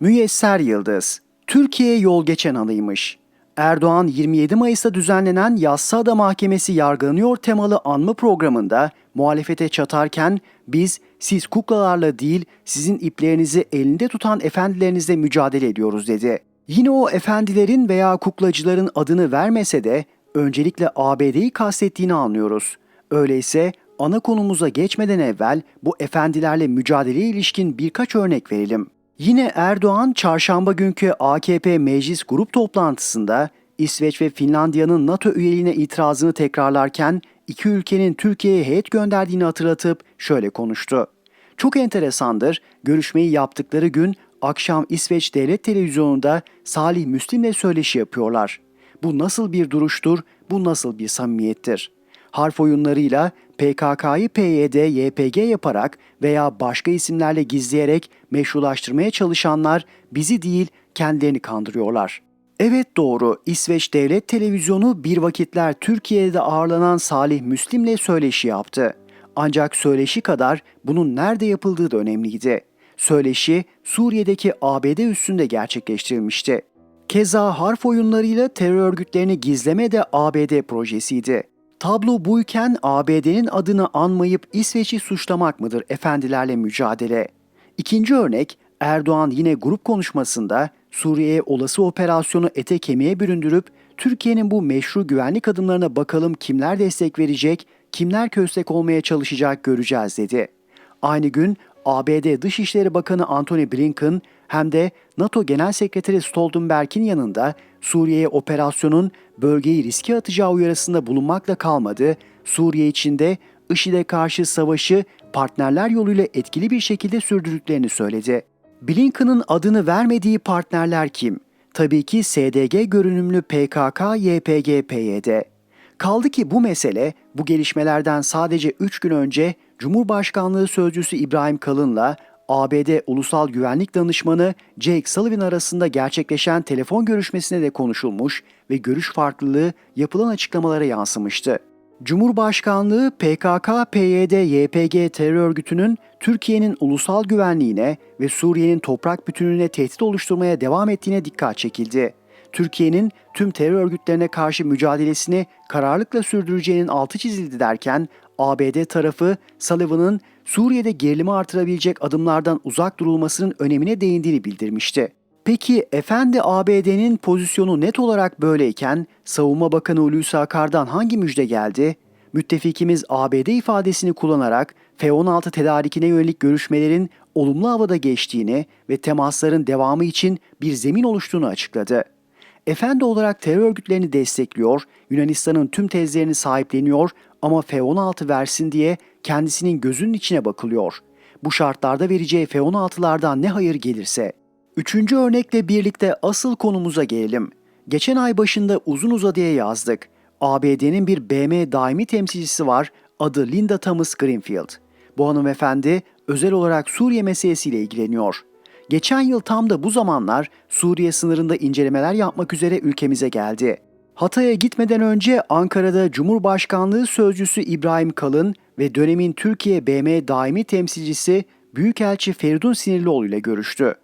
Müyesser Yıldız, Türkiye yol geçen anıymış. Erdoğan 27 Mayıs'ta düzenlenen Yassıada Mahkemesi yargılanıyor temalı anma programında muhalefete çatarken biz siz kuklalarla değil sizin iplerinizi elinde tutan efendilerinizle mücadele ediyoruz dedi. Yine o efendilerin veya kuklacıların adını vermese de öncelikle ABD'yi kastettiğini anlıyoruz. Öyleyse ana konumuza geçmeden evvel bu efendilerle mücadeleye ilişkin birkaç örnek verelim. Yine Erdoğan çarşamba günkü AKP meclis grup toplantısında İsveç ve Finlandiya'nın NATO üyeliğine itirazını tekrarlarken iki ülkenin Türkiye'ye heyet gönderdiğini hatırlatıp şöyle konuştu. Çok enteresandır, görüşmeyi yaptıkları gün akşam İsveç Devlet Televizyonu'nda Salih Müslim'le söyleşi yapıyorlar. Bu nasıl bir duruştur, bu nasıl bir samimiyettir? Harf oyunlarıyla PKK'yı PYD, YPG yaparak veya başka isimlerle gizleyerek meşrulaştırmaya çalışanlar bizi değil kendilerini kandırıyorlar. Evet doğru İsveç Devlet Televizyonu bir vakitler Türkiye'de ağırlanan Salih Müslim'le söyleşi yaptı. Ancak söyleşi kadar bunun nerede yapıldığı da önemliydi. Söyleşi Suriye'deki ABD üssünde gerçekleştirilmişti. Keza harf oyunlarıyla terör örgütlerini gizleme de ABD projesiydi. Tablo buyken ABD'nin adını anmayıp İsveç'i suçlamak mıdır efendilerle mücadele? İkinci örnek Erdoğan yine grup konuşmasında Suriye'ye olası operasyonu ete kemiğe büründürüp Türkiye'nin bu meşru güvenlik adımlarına bakalım kimler destek verecek, kimler köstek olmaya çalışacak göreceğiz dedi. Aynı gün ABD Dışişleri Bakanı Antony Blinken hem de NATO Genel Sekreteri Stoltenberg'in yanında Suriye'ye operasyonun bölgeyi riske atacağı uyarısında bulunmakla kalmadı, Suriye içinde IŞİD'e karşı savaşı partnerler yoluyla etkili bir şekilde sürdürdüklerini söyledi. Blinken'ın adını vermediği partnerler kim? Tabii ki SDG görünümlü PKK, YPG, PYD. Kaldı ki bu mesele bu gelişmelerden sadece 3 gün önce Cumhurbaşkanlığı Sözcüsü İbrahim Kalın'la ABD Ulusal Güvenlik Danışmanı Jake Sullivan arasında gerçekleşen telefon görüşmesine de konuşulmuş ve görüş farklılığı yapılan açıklamalara yansımıştı. Cumhurbaşkanlığı PKK, PYD, YPG terör örgütünün Türkiye'nin ulusal güvenliğine ve Suriye'nin toprak bütünlüğüne tehdit oluşturmaya devam ettiğine dikkat çekildi. Türkiye'nin tüm terör örgütlerine karşı mücadelesini kararlılıkla sürdüreceğinin altı çizildi derken ABD tarafı Sullivan'ın Suriye'de gerilimi artırabilecek adımlardan uzak durulmasının önemine değindiğini bildirmişti. Peki efendi ABD'nin pozisyonu net olarak böyleyken Savunma Bakanı Hulusi Akar'dan hangi müjde geldi? Müttefikimiz ABD ifadesini kullanarak F-16 tedarikine yönelik görüşmelerin olumlu havada geçtiğini ve temasların devamı için bir zemin oluştuğunu açıkladı. Efendi olarak terör örgütlerini destekliyor, Yunanistan'ın tüm tezlerini sahipleniyor ama F-16 versin diye kendisinin gözünün içine bakılıyor. Bu şartlarda vereceği F-16'lardan ne hayır gelirse. Üçüncü örnekle birlikte asıl konumuza gelelim. Geçen ay başında uzun uzadıya yazdık. ABD'nin bir BM daimi temsilcisi var, adı Linda Thomas Greenfield. Bu hanımefendi özel olarak Suriye meselesiyle ilgileniyor. Geçen yıl tam da bu zamanlar Suriye sınırında incelemeler yapmak üzere ülkemize geldi. Hatay'a gitmeden önce Ankara'da Cumhurbaşkanlığı Sözcüsü İbrahim Kalın ve dönemin Türkiye BM daimi temsilcisi Büyükelçi Feridun Sinirlioğlu ile görüştü.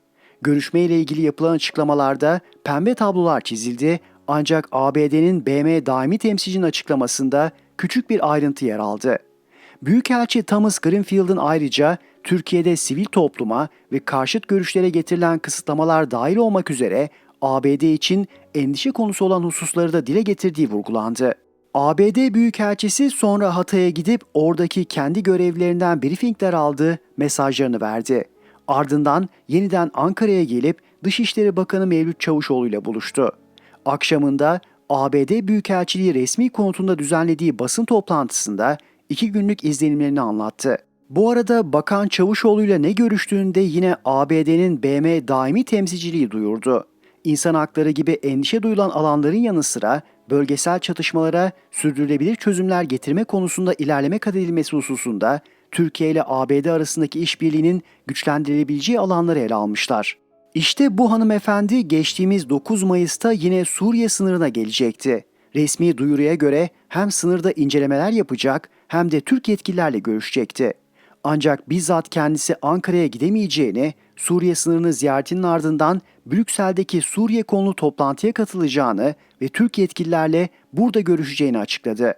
Görüşmeyle ilgili yapılan açıklamalarda pembe tablolar çizildi ancak ABD'nin BM daimi temsilcinin açıklamasında küçük bir ayrıntı yer aldı. Büyükelçi Thomas Greenfield'ın ayrıca Türkiye'de sivil topluma ve karşıt görüşlere getirilen kısıtlamalar dahil olmak üzere ABD için endişe konusu olan hususları da dile getirdiği vurgulandı. ABD Büyükelçisi sonra Hatay'a gidip oradaki kendi görevlilerinden briefingler aldı, mesajlarını verdi. Ardından yeniden Ankara'ya gelip Dışişleri Bakanı Mevlüt Çavuşoğlu ile buluştu. Akşamında ABD Büyükelçiliği resmi konutunda düzenlediği basın toplantısında iki günlük izlenimlerini anlattı. Bu arada Bakan Çavuşoğlu ile ne görüştüğünde yine ABD'nin BM daimi temsilciliği duyurdu. İnsan hakları gibi endişe duyulan alanların yanı sıra bölgesel çatışmalara sürdürülebilir çözümler getirme konusunda ilerleme kat edilmesi hususunda Türkiye ile ABD arasındaki işbirliğinin güçlendirilebileceği alanları ele almışlar. İşte bu hanımefendi geçtiğimiz 9 Mayıs'ta yine Suriye sınırına gelecekti. Resmi duyuruya göre hem sınırda incelemeler yapacak hem de Türk yetkililerle görüşecekti. Ancak bizzat kendisi Ankara'ya gidemeyeceğini, Suriye sınırını ziyaretinin ardından Brüksel'deki Suriye konulu toplantıya katılacağını ve Türk yetkililerle burada görüşeceğini açıkladı.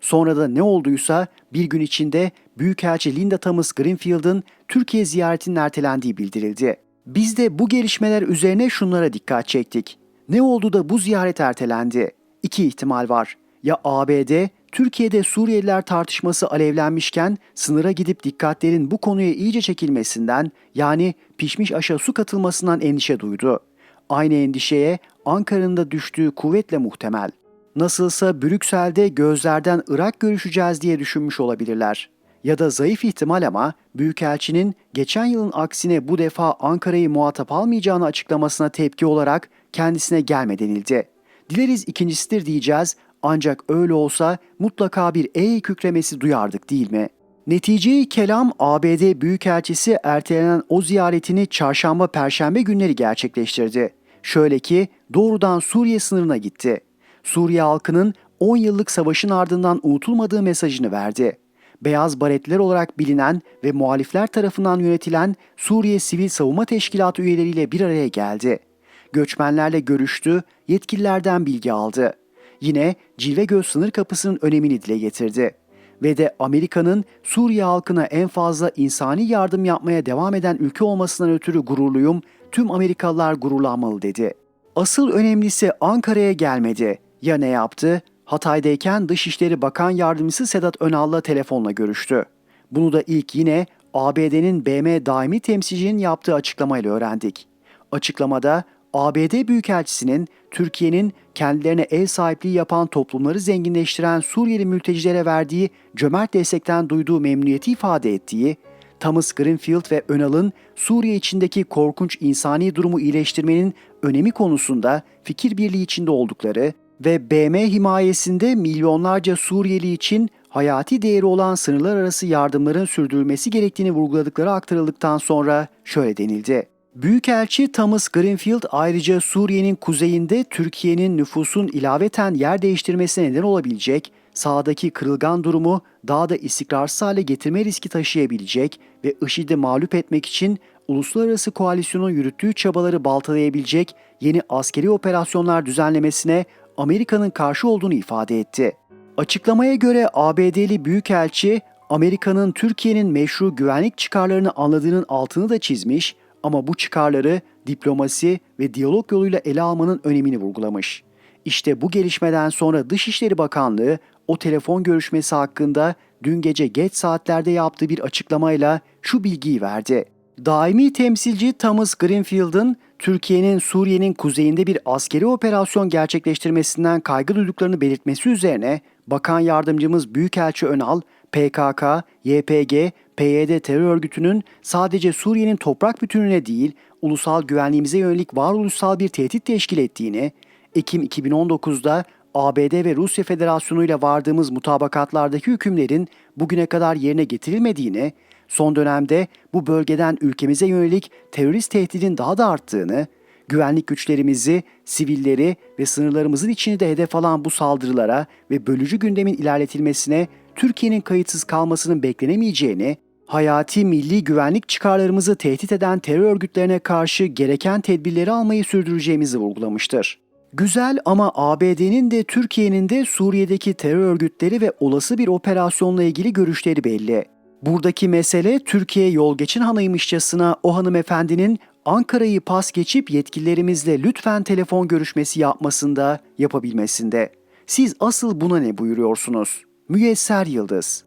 Sonra da ne olduysa bir gün içinde Büyükelçi Linda Thomas Greenfield'ın Türkiye ziyaretinin ertelendiği bildirildi. Biz de bu gelişmeler üzerine şunlara dikkat çektik. Ne oldu da bu ziyaret ertelendi? İki ihtimal var. Ya ABD, Türkiye'de Suriyeliler tartışması alevlenmişken sınıra gidip dikkatlerin bu konuya iyice çekilmesinden yani pişmiş aşa su katılmasından endişe duydu. Aynı endişeye Ankara'nın da düştüğü kuvvetle muhtemel. Nasılsa Brüksel'de gözlerden Irak görüşeceğiz diye düşünmüş olabilirler. Ya da zayıf ihtimal ama Büyükelçinin geçen yılın aksine bu defa Ankara'yı muhatap almayacağını açıklamasına tepki olarak kendisine gelme denildi. Dileriz ikincisidir diyeceğiz ancak öyle olsa mutlaka bir ey kükremesi duyardık değil mi? Neticeyi kelam ABD Büyükelçisi ertelenen o ziyaretini çarşamba perşembe günleri gerçekleştirdi. Şöyle ki doğrudan Suriye sınırına gitti. Suriye halkının 10 yıllık savaşın ardından unutulmadığı mesajını verdi. Beyaz baretler olarak bilinen ve muhalifler tarafından yönetilen Suriye Sivil Savunma Teşkilatı üyeleriyle bir araya geldi. Göçmenlerle görüştü, yetkililerden bilgi aldı. Yine Cilve Göz sınır kapısının önemini dile getirdi. Ve de Amerika'nın Suriye halkına en fazla insani yardım yapmaya devam eden ülke olmasından ötürü gururluyum, tüm Amerikalılar gururlanmalı dedi. Asıl önemlisi Ankara'ya gelmedi. Ya ne yaptı? Hatay'dayken Dışişleri Bakan Yardımcısı Sedat Önal'la telefonla görüştü. Bunu da ilk yine ABD'nin BM daimi temsilcinin yaptığı açıklamayla öğrendik. Açıklamada ABD Büyükelçisi'nin Türkiye'nin kendilerine ev sahipliği yapan toplumları zenginleştiren Suriyeli mültecilere verdiği cömert destekten duyduğu memnuniyeti ifade ettiği, Thomas Greenfield ve Önal'ın Suriye içindeki korkunç insani durumu iyileştirmenin önemi konusunda fikir birliği içinde oldukları ve BM himayesinde milyonlarca Suriyeli için hayati değeri olan sınırlar arası yardımların sürdürülmesi gerektiğini vurguladıkları aktarıldıktan sonra şöyle denildi. Büyükelçi Thomas Greenfield ayrıca Suriye'nin kuzeyinde Türkiye'nin nüfusun ilaveten yer değiştirmesine neden olabilecek, sahadaki kırılgan durumu daha da istikrarsız hale getirme riski taşıyabilecek ve IŞİD'i mağlup etmek için uluslararası koalisyonun yürüttüğü çabaları baltalayabilecek yeni askeri operasyonlar düzenlemesine Amerika'nın karşı olduğunu ifade etti. Açıklamaya göre ABD'li Büyükelçi, Amerika'nın Türkiye'nin meşru güvenlik çıkarlarını anladığının altını da çizmiş ama bu çıkarları diplomasi ve diyalog yoluyla ele almanın önemini vurgulamış. İşte bu gelişmeden sonra Dışişleri Bakanlığı o telefon görüşmesi hakkında dün gece geç saatlerde yaptığı bir açıklamayla şu bilgiyi verdi. Daimi temsilci Thomas Greenfield'ın Türkiye'nin Suriye'nin kuzeyinde bir askeri operasyon gerçekleştirmesinden kaygı duyduklarını belirtmesi üzerine Bakan Yardımcımız Büyükelçi Önal, PKK, YPG, PYD terör örgütünün sadece Suriye'nin toprak bütününe değil, ulusal güvenliğimize yönelik varoluşsal bir tehdit teşkil ettiğini, Ekim 2019'da ABD ve Rusya Federasyonu ile vardığımız mutabakatlardaki hükümlerin bugüne kadar yerine getirilmediğini, son dönemde bu bölgeden ülkemize yönelik terörist tehdidin daha da arttığını, güvenlik güçlerimizi, sivilleri ve sınırlarımızın içini de hedef alan bu saldırılara ve bölücü gündemin ilerletilmesine Türkiye'nin kayıtsız kalmasının beklenemeyeceğini, hayati milli güvenlik çıkarlarımızı tehdit eden terör örgütlerine karşı gereken tedbirleri almayı sürdüreceğimizi vurgulamıştır. Güzel ama ABD'nin de Türkiye'nin de Suriye'deki terör örgütleri ve olası bir operasyonla ilgili görüşleri belli. Buradaki mesele Türkiye yol geçin hanıymışçasına o hanımefendinin Ankara'yı pas geçip yetkililerimizle lütfen telefon görüşmesi yapmasında, yapabilmesinde. Siz asıl buna ne buyuruyorsunuz? Müyesser Yıldız